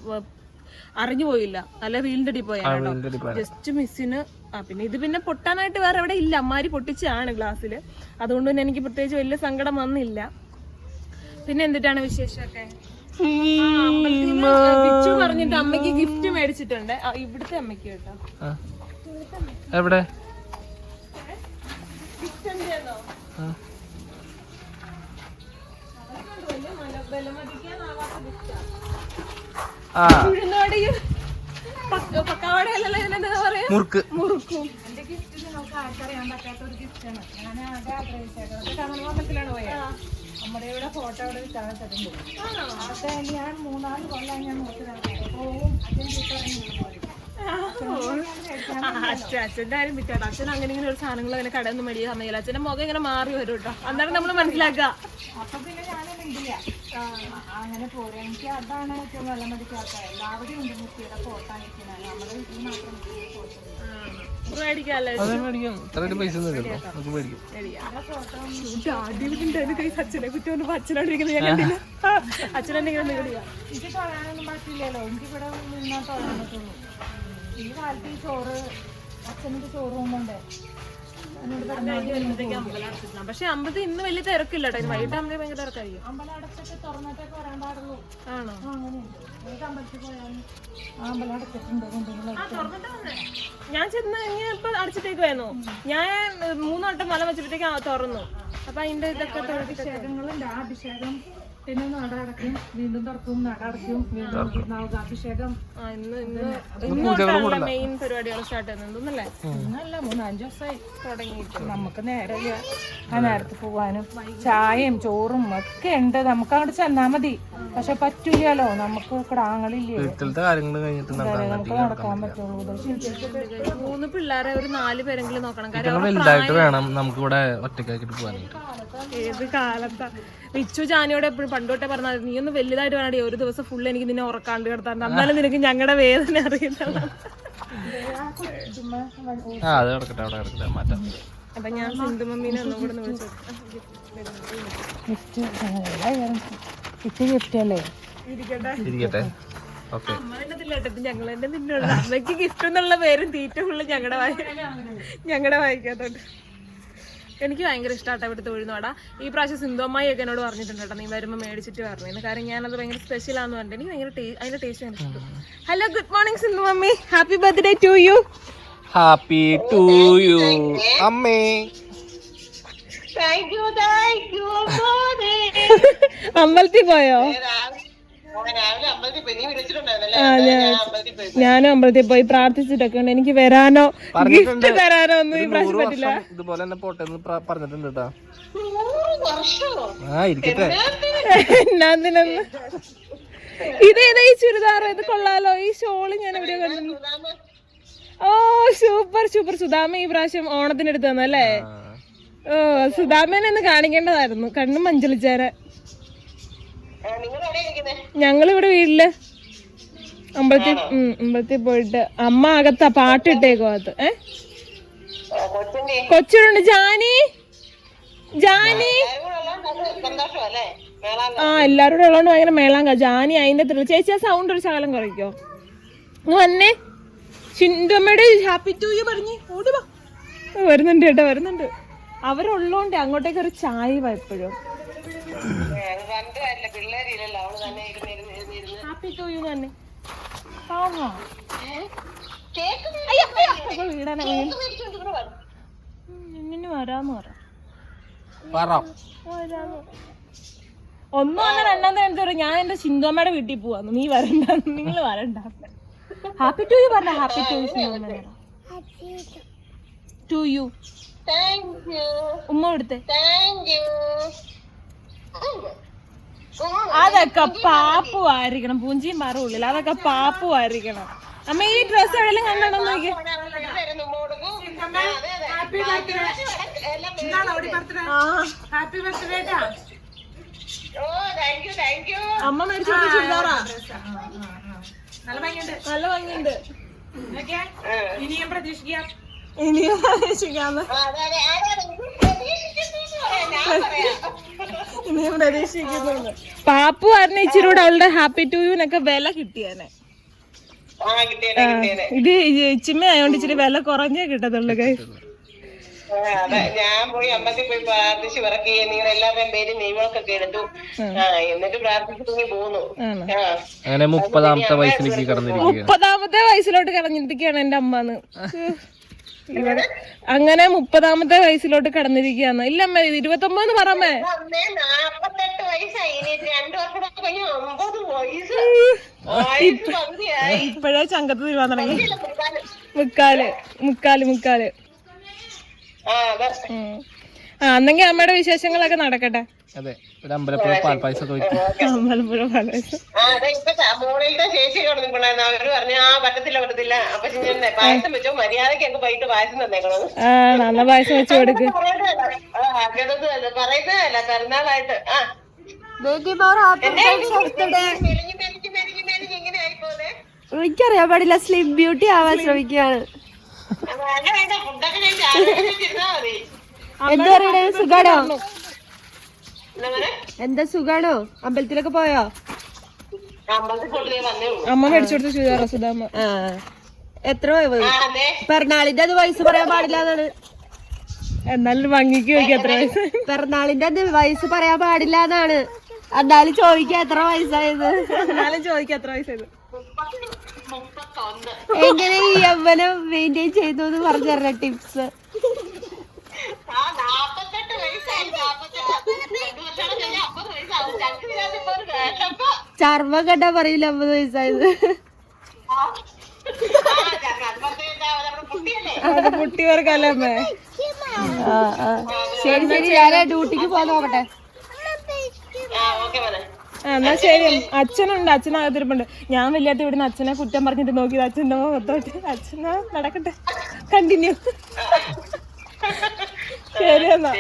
S1: അറിഞ്ഞു പോയില്ല. നല്ല വീലിന്റെ അടി പോയാ ജസ്റ്റ് മിസ്സിന് ആ പിന്നെ ഇത് പിന്നെ പൊട്ടാനായിട്ട് വേറെ എവിടെ ഇല്ല. അമ്മാരി പൊട്ടിച്ചാണ് ഗ്ലാസ്സിൽ അതുകൊണ്ട് തന്നെ എനിക്ക് പ്രത്യേകിച്ച് വലിയ സങ്കടം വന്നില്ല. പിന്നെ എന്തിട്ടാണ് വിശേഷമൊക്കെ? ബിച്ചു പറഞ്ഞിട്ട് അമ്മയ്ക്ക് ഗിഫ്റ്റ് മേടിച്ചിട്ടുണ്ട്. ഇവിടുത്തെ അമ്മയ്ക്ക് കേട്ടോ.
S4: എവിടെ?
S1: ഗിഫ്റ്റ്
S2: പോയത് നമ്മുടെ ഇവിടെ ഫോട്ടോ അവിടെ ഞാൻ മൂന്നാൽ കൊല്ലം ഞാൻ പോവും അച്ഛൻ
S1: വിറ്റാട്ടോ. അങ്ങനെ ഇങ്ങനെ ഒരു സാധനങ്ങൾ അങ്ങനെ കടയിൽ നിന്ന് മേടിക്കാൻ സമയമില്ല അച്ഛന്റെ മുഖം ഇങ്ങനെ മാറി വരും കേട്ടോ. അന്നേരം നമ്മൾ മനസ്സിലാക്കുക.
S2: അപ്പൊ പിന്നെ ഞാനൊന്നും ഇല്ല അങ്ങനെ പോരാ. എനിക്ക് അതാണ് ഏറ്റവും നല്ല മതിക്കാത്ത എല്ലാവരും ഉണ്ട് മുത്തിയുടെ ഫോട്ടോ അയക്കുന്നത് നമ്മുടെ വീട്ടിൽ മാത്രം ഫോട്ടോ
S1: മേടിക്കാല്ലേ?
S4: അത് മേടിക്കാം. ഇത്രയും പൈസ ഒന്നും ഇല്ലല്ലോ. നമുക്ക് മേടിക്കും.
S1: ആദ്യം കൈ അച്ഛനെ കുറ്റം അച്ഛനോടിരിക്കുന്നത് ഞാൻ കണ്ടില്ല. അച്ഛനെ ഇങ്ങനെ നിഗടിയാ
S2: എനിക്ക് തൊഴാനൊന്നും പറ്റില്ലല്ലോ. എനിക്ക് ഇവിടെ നിന്നാ തൊഴാൻ പറ്റുള്ളൂ. ഈ കാലത്ത് ഈ ചോറ് അച്ഛന്റെ ചോറ് കൊണ്ടുണ്ട് എന്നോട് പറഞ്ഞാൽ
S1: പക്ഷെ അമ്പലത്തിൽ ഇന്ന് വലിയ തിരക്കില്ല കേട്ടോ വൈകിട്ട് അമ്പത് ഭയങ്കര തിരക്കായിരിക്കും
S2: തുറന്നിട്ടൊക്കെ വരാൻ പാടുള്ളൂ
S1: ആണോ ഞാൻ ചെന്ന് കഴിഞ്ഞ അടച്ചിട്ടേക്ക് വേണോ ഞാൻ മൂന്നോട്ടം മൂന്ന് വട്ടം മല വെച്ചപ്പോഴത്തേക്ക് തുറന്നു അപ്പൊ അതിന്റെ ഇതൊക്കെ
S2: അഭിഷേകം പിന്നെ നട അടക്കും വീണ്ടും തുറക്കും നട അടക്കും വീണ്ടും
S1: അഭിഷേകം മെയിൻ പരിപാടികൾ സ്റ്റാർട്ട്
S2: ഇന്നല്ല മൂന്നാഞ്ച് ദിവസമായി
S1: തുടങ്ങിയിട്ട്
S2: നമുക്ക് നേരമില്ല ആ നേരത്ത് പോവാനും ചായയും ചോറും ഒക്കെ ഉണ്ട്. നമുക്ക് അങ്ങോട്ട് ചെന്നാ മതി. പക്ഷെ പറ്റൂലോ നമുക്ക് കിടാങ്ങളില്ലേ
S4: വീട്ടിലത്തെ കാര്യങ്ങൾ കഴിഞ്ഞിട്ട് നടക്കാൻ
S2: നമുക്ക് നടക്കാൻ പറ്റുള്ളൂ.
S1: മൂന്ന് പിള്ളേരെ ഒരു നാല് പേരെങ്കിലും നോക്കണം.
S4: കാരണം വലുതായിട്ട് വേണം നമുക്ക് ഇവിടെ ഒറ്റയ്ക്കാക്കിട്ട് പോകാനായിട്ട്
S1: ഏത് കാലത്താ? വിച്ചു ജാനിയോടെ എപ്പോഴും പണ്ടോട്ടെ പറഞ്ഞാൽ നീ ഒന്ന് വലുതായിട്ട് വേണടി ഒരു ദിവസം ഫുള്ള് എനിക്ക് നിന്നെ ഉറക്കാണ്ട് കിടത്താൻ. എന്നാലും നിനക്ക് ഞങ്ങളുടെ വേദന
S4: അറിയില്ല
S1: അപ്പൊ ഞാൻ സിന്ധു മമ്മീനെ ഒന്നും കൂടെ ഒന്ന് വിളിച്ചു
S2: ഗിഫ്റ്റ് ഗിഫ്റ്റ് ഗിഫ്റ്റ് അല്ലേ?
S1: ഇരിക്കട്ടെ.
S4: ഇരിക്കട്ടെ.
S1: അമ്മ എന്നെ ഞങ്ങൾ എന്നെ നിന്നുള്ള അമ്മയ്ക്ക് ഗിഫ്റ്റ് എന്നുള്ള പേരും തീറ്റ ഫുള്ള് ഞങ്ങളുടെ വായി ഞങ്ങളുടെ വായിക്കാത്തോട്ട് എനിക്ക് ഭയങ്കര ഇഷ്ടമാട്ടോ ഇവിടുത്തെ ഉഴുന്നുവട. ഈ പ്രാവശ്യം സിന്ധുമായി ഒക്കെ എന്നോട് പറഞ്ഞിട്ടുണ്ട് കേട്ടോ നീ വരുമ്പോൾ മേടിച്ചിട്ട് പറഞ്ഞു കാരണം ഞാനത് ഭയങ്കര സ്പെഷ്യൽ ആണെന്ന് പറഞ്ഞിട്ട് എനിക്ക് ഭയങ്കര അതിന്റെ ടേസ്റ്റ് ഭയങ്കര ഇഷ്ടം. Hello good morning Sindhu mummy happy birthday to you
S4: happy to you അമ്മേ. *laughs*
S1: അമ്പലത്തിൽ പോയോ? ഞാനും അമ്പലത്തിൽ പോയി പ്രാർത്ഥിച്ചിട്ടൊക്കെ ഉണ്ട് എനിക്ക് വരാനോ. ഗിഫ്റ്റ് തരാനോ ഒന്നും ഈ പ്രാവശ്യം പറ്റില്ല.
S4: ഇതുപോലെ തന്നെ പോട്ടെ പറഞ്ഞിട്ടുണ്ട് കേട്ടോ ആ ഇരിക്കട്ടെ.
S1: എന്നാത്തിനൊന്ന് ഇതേതാ ഈ ചുരിദാർ ഇത് കൊള്ളാലോ. ഈ ഷോൾ ഞാൻ എവിടെ കണ്ടു ഓ സൂപ്പർ സൂപ്പർ. സുധാമ ഈ പ്രാവശ്യം ഓണത്തിന് എടുത്തു തന്നല്ലേ. ഓ സുധാമേനെ ഒന്ന് കാണിക്കേണ്ടതായിരുന്നു. കണ്ണും മഞ്ചളിച്ചേരെ. ഞങ്ങളിവിടെ വീട്ടിൽ. അമ്പലത്തിൽ അമ്പലത്തിൽ പോയിട്ട് അമ്മ അകത്താ പാട്ടിട്ടേക്കോ അത് ഏ? കൊച്ചുണ്ട് ജാനി? ജാനി? ആ എല്ലാരും കൂടെ ഉള്ളതുകൊണ്ട് ഭയങ്കര മേളാങ്ക. ജാനി അതിന്റെ ത്രില്ല ചേച്ചി ആ സൗണ്ട് ഒരു ശകലം കുറയ്ക്കോ. ഇങ്ങ് വന്നേ. ചിന്തമ്മയുടെ ഹാപ്പി ടു യു പറഞ്ഞു. ഓടുവാ വരുന്നുണ്ട് കേട്ടോ വരുന്നുണ്ട്. അവരുള്ളോണ്ട് അങ്ങോട്ടേക്ക് ഒരു ചായ എപ്പോഴും. ഹാപ്പി അവൾ തന്നെ പറ. വരാന്ന് പറ. ഒന്നും അങ്ങനെ രണ്ടാമത്തെ കാണിച്ചു ഞാൻ എന്റെ സിന്ധുമ്മയുടെ വീട്ടിൽ പോവാന്ന്. നീ വരണ്ട. നിങ്ങൾ വരണ്ട. ഹാപ്പി ടു യു പറഞ്ഞ ഹാപ്പി ടു യു സിന്ധുമ്മ ടു യു ഉമ്മ കൊടുത്തേ. അതൊക്കെ പാപ്പു ആയിരിക്കണം പൂഞ്ചിയും മാറും ഉള്ളിൽ. അതൊക്കെ പാപ്പു ആയിരിക്കണം അമ്മ ഈ ഡ്രസ് എവിടെയെങ്കിലും കണ്ടോ നോക്കി
S2: ഹാപ്പി ബർത്ത്ഡേ എന്താണ് ബർത്ത്ഡേ ഹാപ്പി ബർത്ത്ഡേ ട്ടാ
S1: അമ്മ മേടിച്ചു ചുരിദാറാ?
S2: നല്ല ഭംഗിയുണ്ട്.
S1: നല്ല ഭംഗിയുണ്ട്
S2: ഓക്കെ ഇനിയും പ്രതീക്ഷിക്കാം.
S1: ഇനിയും പ്രതീക്ഷിക്കാന്ന്. പ്രതീക്ഷിക്കുന്നുണ്ട്. പാപ്പു പറഞ്ഞ ഇച്ചിരി കൂടെ അവളുടെ ഹാപ്പി ടു യുനൊക്കെ വില കിട്ടിയേനെ. ആ, ഇത് ഇച്ചിമ്മ ആയതുകൊണ്ട് ഇച്ചിരി വില കുറഞ്ഞേ കിട്ടത്തുള്ളു കൈ
S6: ഞാൻ പോയി അമ്പലത്തിൽ പോയി പ്രാർത്ഥിച്ച് ഇറക്കി നിങ്ങൾ എല്ലാവരുടെയും പേര് നെയ്മൊക്കെ എടുത്തു. ആ. എന്നിട്ട് പ്രാർത്ഥിച്ചു തൂങ്ങി പോന്നു.
S1: ആണോ?
S6: ആ.
S4: അങ്ങനെ മുപ്പതാമത്തെ വയസ്സിലേക്ക് കടന്നിരിക്കുകയാണ്.
S1: മുപ്പതാമത്തെ വയസ്സിലോട്ട് കിടന്നിരിക്കുകയാണ് എന്റെ അമ്മന്ന് ഇവിടെ അങ്ങനെ മുപ്പതാമത്തെ വയസ്സിലോട്ട് കടന്നിരിക്കുകയാണ്. ഇല്ല അമ്മ ഇരുപത്തൊമ്പത് പറമ്മേ ഇപ്പോഴേ ചങ്കത്ത് തിരുവാൻ തുടങ്ങി മുക്കാൽ. മുക്കാൽ മുക്കാൽ.
S6: ആ
S1: എന്നെങ്കിൽ അമ്മയുടെ വിശേഷങ്ങളൊക്കെ നടക്കട്ടെ.
S4: അതെ. ഒരു അമ്പലപ്പുഴ പാൽപ്പായസമൊക്കെ
S1: പാലവയസ്സ്
S6: ആ അതെ ഇപ്പൊ മോളിലത്തെ ചേച്ചി കിടന്നിട്ടുണ്ടായിരുന്നു അവർ പറഞ്ഞു ആ പറ്റത്തില്ല പറ്റത്തില്ല. അപ്പൊ പായസം വെച്ചോ? മര്യാദയ്ക്ക് ഞങ്ങൾക്ക് വൈകിട്ട് പായസം തന്നേക്കണം
S1: ആ നല്ല പായസം വെച്ച് കൊടുക്ക്.
S6: പറയുന്നതല്ല പറയുന്നതല്ല ആ.
S7: എനിക്കറിയാൻ പാടില്ല. സ്ലിം ബ്യൂട്ടി ആവാൻ ശ്രമിക്കുകയാണ്. എന്താ പറയണേ? സുഖാണോ?
S6: എന്താ
S7: എന്താ സുഖാണോ? അമ്പലത്തിലൊക്കെ പോയോ?
S1: അമ്മ മേടിച്ചു കൊടുത്ത ചുരിദാറ സുധാമ്മ.
S7: ആ. എത്ര
S6: അതെ
S7: പിറന്നാളിന്റെ അത് വയസ്സ് പറയാൻ പാടില്ല എന്നാണ്.
S1: എന്നാലും ഭംഗിക്ക് ചോദിക്കാം എത്ര വയസ്സ്?
S7: പിറന്നാളിന്റെ അത് വയസ്സ് പറയാൻ പാടില്ല എന്നാണ്. എന്നാലും ചോദിക്കാം എത്ര വയസ്സായത്.
S1: എന്നാലും ചോദിക്കാം എത്ര വയസ്സായത്.
S7: എങ്ങനെ ഈ അമ്മനെ മെയിന്റെയിൻ ചെയ്തു എന്ന് പറഞ്ഞു തരണ ടിപ്സ്
S6: ആ നാപ്പത്തെട്ട് വയസ്സായി നാപ്പത്തെട്ട്. രണ്ടു വർഷം കഴിഞ്ഞ അമ്പത് വയസ്സാവും. ഞങ്ങൾക്ക് ഇതിനകത്ത് ഇപ്പൊ ഒരു വിഷമം.
S7: ചർമ്മം കണ്ടാ പറയില്ല അമ്പത് വയസ്സായത്?
S1: കുട്ടി വർക്കല്ലേ അമ്മേ.
S7: ശരി ശരി ഞാൻ ഡ്യൂട്ടിക്ക് പോകാൻ നോക്കട്ടെ.
S1: എന്നാ ശരി അച്ഛനുണ്ട് അച്ഛനകത്തിരിപ്പുണ്ട് ഞാൻ വലിയാത്ത ഇവിടുന്ന് അച്ഛനെ കുറ്റം പറഞ്ഞിട്ട് നോക്കിയത് അച്ഛന്റെ മുഖത്തോട്ട് അച്ഛനാ നടക്കട്ടെ. കണ്ടിന്യൂ ശരി എന്നാ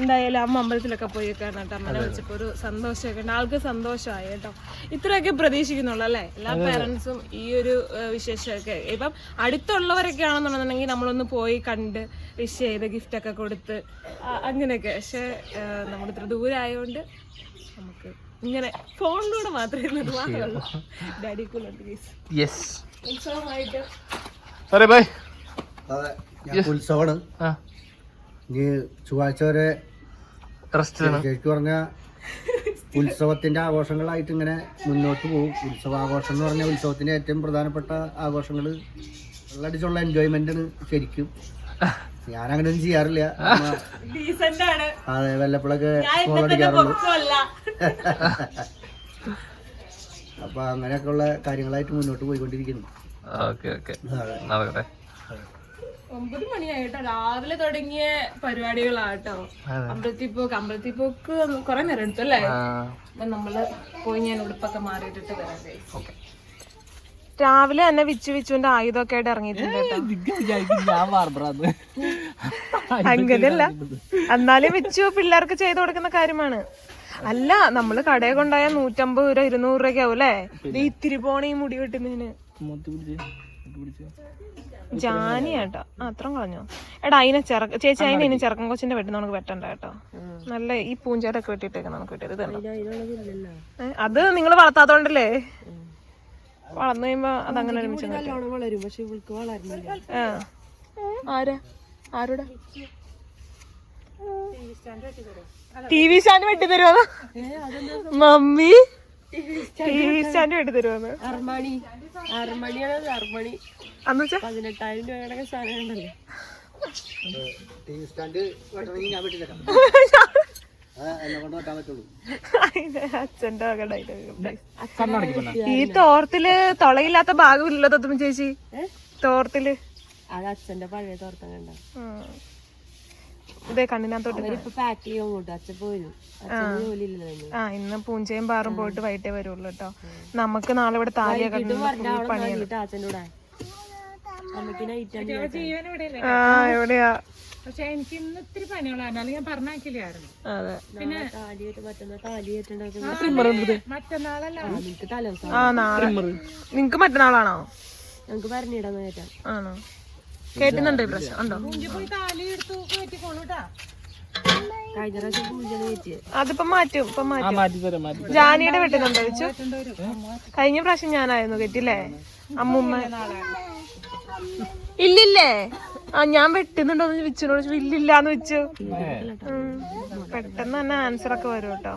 S1: എന്തായാലും അമ്മ അമ്പലത്തിലൊക്കെ പോയി കേട്ടോ. അമ്മനെ വിളിച്ചപ്പോ ഒരു സന്തോഷമൊക്കെ ഉണ്ട്. ആൾക്ക് സന്തോഷമായി കേട്ടോ. ഇത്രയൊക്കെ പ്രതീക്ഷിക്കുന്നുള്ളൂ അല്ലേ? എല്ലാ പേരൻസും ഈ ഒരു വിശേഷമൊക്കെ. ഇപ്പം അടുത്തുള്ളവരൊക്കെ ആണെന്നുണ്ടെന്നുണ്ടെങ്കിൽ നമ്മളൊന്ന് പോയി കണ്ട് വിഷ് ചെയ്ത് ഗിഫ്റ്റ് ഒക്കെ കൊടുത്ത് അങ്ങനെയൊക്കെ. പക്ഷെ നമ്മൾ ഇത്ര ദൂരമായതുകൊണ്ട് നമുക്ക് ഇങ്ങനെ ഫോണിലൂടെ മാത്രമേ നിർവാഹമുള്ളൂ ഡാഡി കൂളുണ്ട്
S4: പറയ ബൈ
S8: ഞാൻ ഉത്സവമാണ്.
S4: ആ.
S8: ഇനി ചൊവ്വാഴ്ച വരെ ശരിക്കും പറഞ്ഞ ഉത്സവത്തിന്റെ ആഘോഷങ്ങളായിട്ട് ഇങ്ങനെ മുന്നോട്ട് പോകും. ഉത്സവാഘോഷം എന്ന് പറഞ്ഞാൽ ഉത്സവത്തിന്റെ ഏറ്റവും പ്രധാനപ്പെട്ട ആഘോഷങ്ങൾ വെള്ളടിച്ചുള്ള എൻജോയ്മെന്റ് ആണ് ശരിക്കും. ഞാൻ അങ്ങനെ ഒന്നും ചെയ്യാറില്ല.
S1: ഡീസന്റ് ആണ്.
S8: അതെ വല്ലപ്പോഴൊക്കെ അപ്പൊ അങ്ങനെയൊക്കെ ഉള്ള കാര്യങ്ങളായിട്ട് മുന്നോട്ട് പോയിക്കൊണ്ടിരിക്കുന്നു.
S4: ഓക്കെ ഓക്കെ നടക്കട്ടെ
S1: ഒമ്പത് മണിയായിട്ടോ. രാവിലെ തുടങ്ങിയ പരിപാടികളാട്ടോ. അമ്പലത്തിൽ പോക്ക് അമ്പലത്തിൽ പോക്ക് കൊറേ നേരം എടുത്തു അല്ലേ? അപ്പൊ നമ്മൾ പോയി ഞാൻ ഉടുപ്പൊക്കെ മാറിയിട്ടിട്ട് വരാം രാവിലെ തന്നെ വിച്ചു വിച്ചുവിന്റെ ആയുധമൊക്കെ ആയിട്ട് ഇറങ്ങിയിട്ടുണ്ട് അങ്ങനെയല്ല. എന്നാലും വിച്ചു പിള്ളേർക്ക് ചെയ്തു കൊടുക്കുന്ന കാര്യമാണ്. അല്ല നമ്മൾ കടയിൽ കൊണ്ടായ നൂറ്റമ്പത് രൂപ ഇരുന്നൂറ് രൂപയ്ക്കാവും അല്ലേ? ഇത് ഇത്തിരി പോണ ഈ മുടി വെട്ടുന്നതിന്. ജാനിയാട്ടോ ആ അത്രയും കളഞ്ഞോ. എടാ അതിനെ ചെറുക്ക ചേച്ചി അതിനെ ഇനി ചെറുക്കൻ കൊച്ചിന്റെ വെട്ടുന്ന നമുക്ക് വെട്ടണ്ട കേട്ടോ. നല്ല ഈ പൂഞ്ചേരൊക്കെ വെട്ടിയിട്ടേക്ക് നമുക്ക് വെട്ടിയത് ഇത് കണ്ടോ? ഏ, അത് നിങ്ങൾ വളർത്താത്തോണ്ടല്ലേ? വളർന്നു കഴിയുമ്പോ അതങ്ങനെ ഒരുമിച്ച് അങ്ങ് വെട്ടും.
S7: വളരും പക്ഷെ ഇവൾക്ക് വളരുന്നില്ല.
S1: ആ. ആരാ? ആരോടാ? ടി വി സ്റ്റാൻഡ് വെട്ടി തരുമോ മമ്മി? സ്റ്റാൻഡ് തരുമോന്ന്
S7: അർമണി. അർമണിയാണ് അർമണി. പതിനെട്ടായിരം രൂപയുടെ സാധനം ഉണ്ടല്ലോ.
S1: അച്ഛന്റെ. ഈ തോർത്തിൽ തൊളയില്ലാത്ത ഭാഗമില്ലല്ലോ തത്തുമ്മ ചേച്ചി? തോർത്തിൽ?
S7: അത് അച്ഛന്റെ പഴയ തോർത്തം കണ്ട.
S1: ഇതേ കണ്ണിനകത്തോട്ട്
S7: പാക്ക് അച്ഛൻ പോയിരുന്നു
S1: ആ. ഇന്ന് പൂഞ്ചയും പാറും പോയിട്ട് വൈകിട്ടേ വരുള്ളൂ കേട്ടോ നമുക്ക് നാളെ ഇവിടെ താലിയൊക്കെ എവിടെയാ?
S2: പക്ഷെ എനിക്ക് ഇന്ന് ഇത്തിരി പണികളായിരുന്നു അല്ലെങ്കിൽ ഞാൻ പറഞ്ഞാക്കില്ലായിരുന്നു മറ്റന്നാളല്ല.
S1: നിങ്ങക്ക് മറ്റന്നാളാണോ?
S7: ഞങ്ങക്ക് പറഞ്ഞിടാന്ന് കേട്ടാ.
S1: ആണോ? കേട്ടുന്നുണ്ടോ ഈ പ്രശ്നം? ഉണ്ടോ? അതിപ്പോ മാറ്റും ഇപ്പൊ മാറ്റും. ജാനിയുടെ വെട്ടുന്നുണ്ടോ വെച്ചു കഴിഞ്ഞ പ്രാവശ്യം ഞാനായിരുന്നു കെറ്റില്ലേ അമ്മുമ്മ. ഇല്ലില്ലേ? ആ ഞാൻ വെട്ടുന്നുണ്ടോ എന്ന് വിച്ചിനോട് ചോദിച്ചു. ഇല്ലില്ലാന്ന് വെച്ചു. പെട്ടെന്ന് തന്നെ ആൻസർ ഒക്കെ വരും കേട്ടോ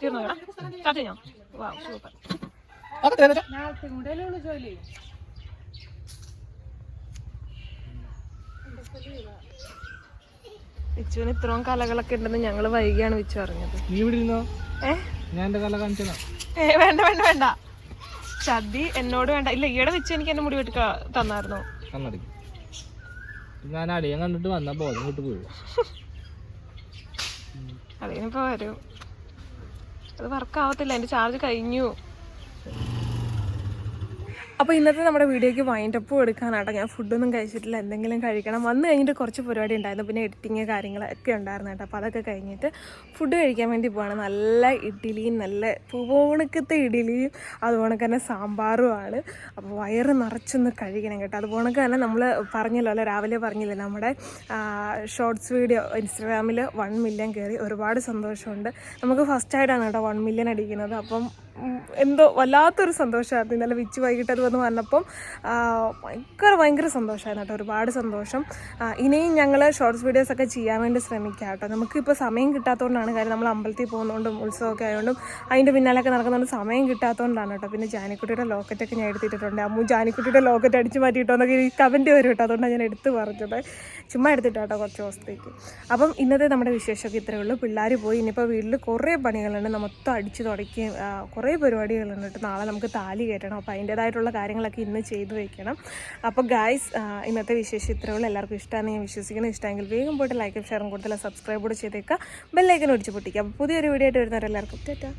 S1: തീർന്നു സ്റ്റാർട്ട് ചെയ്യാം. വാ സൂപ്പർ
S2: നാളത്തെ കൂടെ ഉള്ളു ജോലി
S1: വിച്ചുവിന് ഇത്രയും കലകളൊക്കെ ഉണ്ടെന്ന് ഞങ്ങൾ വൈകിയാണ് വിച്ചു അറിഞ്ഞത്
S4: നീ ഇവിടെ ഇരുന്നോ? ഞാൻ എന്റെ കല കാണിച്ചതാ.
S1: ഏ വേണ്ട വേണ്ട വേണ്ട. ചതി എന്നോട് വേണ്ട. ഇല്ല ഈയിടെ വെച്ച് എനിക്ക് എന്റെ മുടി വെട്ടി തന്നായിരുന്നു.
S4: കണ്ണടി ഞാൻ അടിയൻ കണ്ടിട്ട് വന്നാ ബോധം വിട്ട് പോയി. *laughs*
S1: അതിനിപ്പോ വരും. അത് വർക്ക് ആവത്തില്ല. അതിന്റെ ചാർജ് കഴിഞ്ഞു. അപ്പോൾ ഇന്നത്തെ നമ്മുടെ വീഡിയോയ്ക്ക് വൈൻഡപ്പ് എടുക്കാനാട്ടോ. ഞാൻ ഫുഡൊന്നും കഴിച്ചിട്ടില്ല. എന്തെങ്കിലും കഴിക്കണം. വന്നു കഴിഞ്ഞിട്ട് കുറച്ച് പരിപാടി ഉണ്ടായിരുന്നു. പിന്നെ എഡിറ്റിങ് കാര്യങ്ങളൊക്കെ ഉണ്ടായിരുന്നു കേട്ടോ. അപ്പോൾ അതൊക്കെ കഴിഞ്ഞിട്ട് ഫുഡ് കഴിക്കാൻ വേണ്ടി പോവാണ്. നല്ല ഇഡ്ഡലിയും നല്ല പൂവോണക്കത്തെ ഇഡ്ഡലിയും അതുപോലെ തന്നെ സാമ്പാറുമാണ് അപ്പോൾ വയറ് നിറച്ചൊന്ന് കഴിക്കണം കേട്ടോ. അതുപോലെ തന്നെ നമ്മൾ പറഞ്ഞല്ലോ അല്ലേ? രാവിലെ പറഞ്ഞില്ലേ? നമ്മുടെ ഷോർട്സ് വീഡിയോ ഇൻസ്റ്റാഗ്രാമിൽ വൺ മില്യൺ കയറി. ഒരുപാട് സന്തോഷമുണ്ട്. നമുക്ക് ഫസ്റ്റായിട്ടാണ് കേട്ടോ വൺ മില്യൺ അടിക്കുന്നത്. അപ്പം എന്തോ വല്ലാത്തൊരു സന്തോഷമായിരുന്നു. ഇന്നലെ വിച്ച് വൈകിട്ട് അത് വന്ന് വന്നപ്പം ഭയങ്കര ഭയങ്കര സന്തോഷമായിരുന്നു കേട്ടോ. ഒരുപാട് സന്തോഷം. ഇനിയും ഞങ്ങൾ ഷോർട്സ് വീഡിയോസ് ഒക്കെ ചെയ്യാൻ വേണ്ടി ശ്രമിക്കാം കേട്ടോ. നമുക്കിപ്പോൾ സമയം കിട്ടാത്തതുകൊണ്ടാണ് കാര്യം നമ്മൾ അമ്പലത്തിൽ പോകുന്നതുകൊണ്ടും ഉത്സവമൊക്കെ ആയതുകൊണ്ടും അതിന്റെ പിന്നാലൊക്കെ നടക്കുന്നതുകൊണ്ട് സമയം കിട്ടാത്തതുകൊണ്ടാണ് കേട്ടോ. പിന്നെ ജാനിക്കുട്ടിയുടെ ലോക്കറ്റൊക്കെ ഞാൻ എടുത്തിട്ടുണ്ട് അമ്മു ജാനിക്കുട്ടിയുടെ ലോക്കറ്റ് അടിച്ച് മാറ്റിയിട്ടോ എന്നൊക്കെ ഈ കമന്റ് വരും കേട്ടോ. അതുകൊണ്ടാണ് ഞാൻ എടുത്ത് പറഞ്ഞത്. ചുമ്മാ എടുത്തിട്ടാട്ടോ കുറച്ച് ദിവസത്തേക്ക്. അപ്പം ഇന്നത്തെ നമ്മുടെ വിശേഷമൊക്കെ ഇത്രയേ ഉള്ളൂ. പിള്ളേർ പോയി ഇനിയിപ്പോൾ വീട്ടിൽ കുറേ പണികളുണ്ട്. മൊത്തം അടിച്ച് തുടക്കുകയും ആ, കുറേ പരിപാടികളുണ്ട് കേട്ടോ. നാളെ നമുക്ക് താലി കയറ്റണം. അപ്പോൾ അതിന്റേതായിട്ടുള്ള കാര്യങ്ങളൊക്കെ ഇന്ന് ചെയ്തു വയ്ക്കണം അപ്പോൾ ഗായ്സ് ഇന്നത്തെ വിശേഷം ഉള്ളൂ എല്ലാവർക്കും ഇഷ്ടമാണെന്ന് ഞാൻ വിശ്വസിക്കുന്നു. ഇഷ്ടമെങ്കിൽ വേഗം പോയിട്ട് ലൈക്കും ഷെയറും കൊടുത്തില്ല സബ്സ്ക്രൈബ് കൂടെ ചെയ്തേക്കുക. ബെല്ലൈക്കൻ ഒടിച്ച് പൊട്ടിക്കുക. അപ്പോൾ പുതിയൊരു വീഡിയോ ആയിട്ട് വരുന്നവരെല്ലാവർക്കും ടാറ്റാ.